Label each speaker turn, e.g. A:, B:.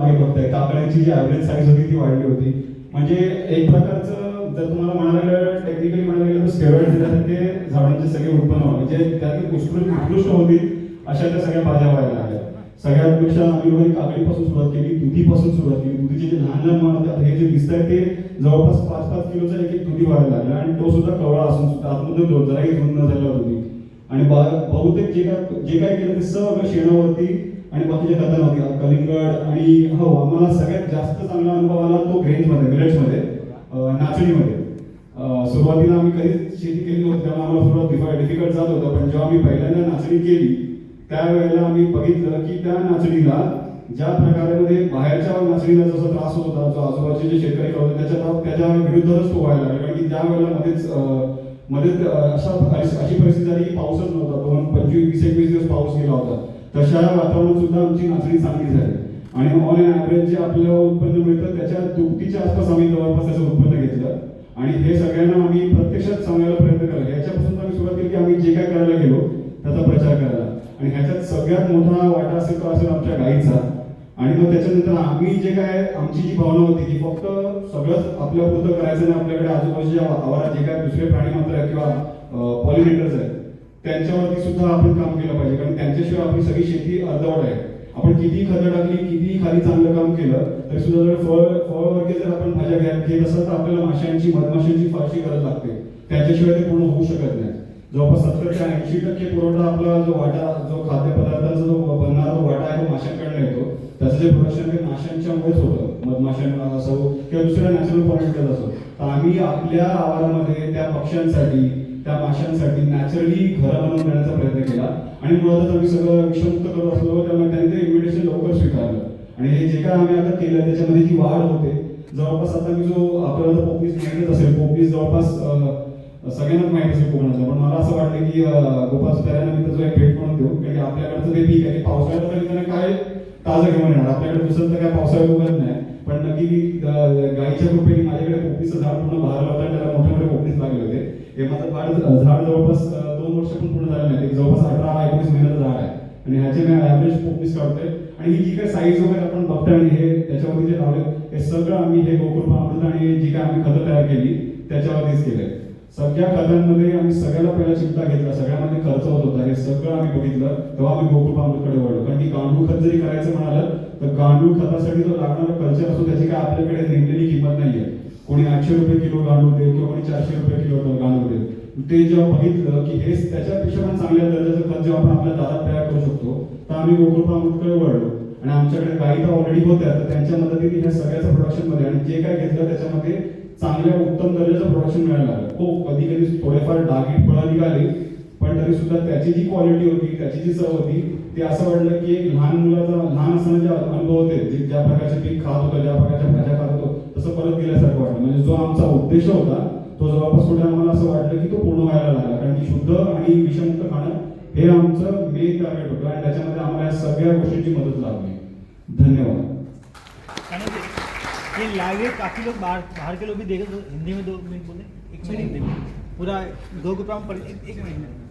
A: आम्ही बघताय. काकड्यांची जी average size होती ती वाढली होती. म्हणजे एक प्रकारचं जर तुम्हाला म्हणायला गेलं टेक्निकली म्हणायला गेलं तर स्टेरॉइड ते झाडांचे सगळे उत्पन्न व्हावे म्हणजे त्यातले उत्कृष्ट उत्कृष्ट होतील अशा त्या सगळ्या भाज्या व्हायला लागल्या. सगळ्यात पेक्षा आम्ही वगैरे काकडीपासून सुरुवात केली दुधीपासून सुरुवात केली. दुधीचे जे लहान लहान माल होते, हे जे दिसत आहे ते जवळपास पाच पाच किलोचा एक एक दुधी व्हायला लागला. आणि तो सुद्धा कवळा असून सुद्धा आतमधून जराही धुंद न झालेला दुधी आणि बहुतेक जे काय जे काय केलं ते सगळं शेणावरती आणि बाकीच्या खतांवरती कलिंगड आणि हो आम्हाला सगळ्यात जास्त चांगला अनुभव आला तो ग्रेंजमध्ये विलेजमध्ये नाचणीमध्ये. सुरुवातीला आम्ही कधीच शेती केली नव्हती त्यामुळे आम्हाला सुरुवात डिफिकल्ट जात होतं पण जेव्हा आम्ही पहिल्यांदा नाचणी केली त्यावेळेला आम्ही बघितलं की त्या नाचणीला ज्या प्रकारे बाहेरच्या नाचणीला जसा त्रास होत होता जो आजूबाजूचे जे शेतकरी होते त्याच्या त्याच्या विरुद्धच तो व्हायला लागला कारण की ज्या वेळेला मध्येच मध्ये मध्येच अशा अशी परिस्थिती झाली की पाऊसच नव्हता दोन पंचवीस वीस एकवीस दिवस पाऊस गेला होता. तशा वातावरण सुद्धा आमची नाचणी चांगली झाली. आणि ऑन अँड ॲव्हरेज जे आपलं उत्पन्न मिळतं त्याच्या दुपटीच्या आसपास आम्ही जवळपास त्याचं उत्पन्न घेतलं. आणि हे सगळ्यांना आम्ही प्रत्यक्षात सांगायला प्रयत्न केला. याच्यापासून आम्ही सुरुवात केली की आम्ही जे काय करायला गेलो त्याचा प्रचार करायला. आणि ह्याच्यात सगळ्यात मोठा वाटा असेल तो असेल आमच्या गाईचा. आणि मग त्याच्यानंतर आम्ही जे काय आमची जी भावना होती की फक्त सगळंच आपल्या पुरतं करायचं नाही आपल्याकडे आजूबाजूच्या आवारात जे काय दुसरे प्राणी मात्र आहेत किंवा पॉलिनेटर्स आहेत त्यांच्यावरती सुद्धा आपण काम केलं पाहिजे. कारण त्यांच्याशिवाय आपली सगळी शेती अर्धवट आहे. आपण किती खतं टाकली किती खाली चांगलं काम केलं तरी सुद्धा जर फळ वगैरे जर आपण भाज्या घ्या घेत असाल तर आपल्याला माशांची मधमाशांची फारशी गरज लागते. त्याच्याशिवाय ते पूर्ण होऊ शकत नाही. जवळपास सत्तर ते ऐंशी टक्के पुरवठा आपला जो वाटा जो खाद्यपदार्थाचा जो बनणारा जो वाटा आहे तो माशांकडनं येतो. त्याचं जे प्रोडक्शन ते माशांच्यामुळेच होतं. मधमाशांना असो किंवा दुसऱ्या नॅचरल पॉइंट असो. आम्ही आपल्या आवारामध्ये त्या पक्ष्यांसाठी त्या माशांसाठी नॅचरली घरं बनवून देण्याचा प्रयत्न केला. आणि मुळातच आम्ही सगळं विषमुक्त करत असलो त्यामुळे त्यांनी ते इन्व्हिटेशन लवकर स्वीकारलं. आणि हे जे काय आम्ही आता केलं त्याच्यामध्ये जी वाढ होते जवळपास आता मी जो आपल्याला तर माहितीच असेल पोपलीस जवळपास सगळ्यांनाच माहिती असेल कोकणाचं पण मला असं वाटलं की अं, गोपाळ सुताऱ्यांना मी त्याचा एक भेट म्हणून देऊ कारण की आपल्याकडचं ते ठीक आहे. पावसाळ्यात तर त्यांना काय ताजं घेऊन येणार? आपल्याकडे दुसरं तर काय पावसाळ्यात उगत नाही. पण नक्की गायीच्या कृपेने माझ्याकडे पोपलीचं झाड पूर्ण बहारलं होता त्याला मोठे मोठे पोपलीस लागले होते. हे माझं झाड झाड जवळपास दोन वर्ष पण पूर्ण झालं नाही. जवळपास अठरा एकोणीस महिन्याचं झाड आहे. आणि ह्याचे मी ॲव्हरेज पोपलीस काढतोय. आणि ही जी काय साईज वगैरे आपण बघतोय आणि हे त्याच्यावरती जे लावले हे सगळं आम्ही हे गोकुळ अमृत आणि जी काय आम्ही खतं तयार केली त्याच्यावरतीच केलंय. सगळ्या खात्यांमध्ये आम्ही सगळ्याला पहिला चिमटा घेतला सगळ्यामध्ये खर्च होत होता. हे सगळं आम्ही बघितलं. तेव्हा आम्ही गोकुळ अमृतकडे वळलो. कारण की गांडूळ खत जरी करायचं म्हणालं तर गांडूळ खतासाठी जो लागणारा कल्चर असतो त्याची काय आपल्याकडे नेमलेली किंमत नाहीये. कोणी आठशे रुपये किलो गांडूळ दे किंवा कोणी चारशे रुपये किलो गांडूळ दे ते जेव्हा बघितलं की हे त्याच्यापेक्षा पण चांगल्या दर्जाचं खत जेव्हा आपण आपल्या दारात तयार करू शकतो तर आम्ही गोकुळ अमृतकडे वळलो. आणि आमच्याकडे काही तर ऑलरेडी होत्या तर त्यांच्या मदतीने ह्या सगळ्याचं प्रोडक्शनमध्ये आणि जे काय घेतलं त्याच्यामध्ये चांगल्या उत्तम दर्जाचं प्रोडक्शन मिळायला लागलं. हो कधी कधी थोडेफार डागी फळं निघाले पण तरी सुद्धा त्याची जी क्वालिटी होती त्याची जी चव होती ते असं वाटलं की एक लहान मुलाचा लहान असताना जे अनुभव होते जे ज्या प्रकारचे पीक खात होतं ज्या प्रकारच्या भाज्या खात होतो तसं परत गेल्यासारखं वाटलं. म्हणजे जो आमचा उद्देश होता तो जवळपास कुठे आम्हाला असं वाटलं की तो पूर्ण व्हायला लागला. कारण की शुद्ध आणि विषमुक्त खाणं हे आमचं मेन टार्गेट होतं. आणि त्याच्यामध्ये आम्हाला या सगळ्या गोष्टींची मदत लागली. धन्यवाद.
B: ये लाइव है काफी लोग बाहर बाहर के लोग भी देखे तो हिंदी में दो मिनट बोले एक मिनट हिंदी में। पूरा दो ग्राम पर एक, एक मिनट।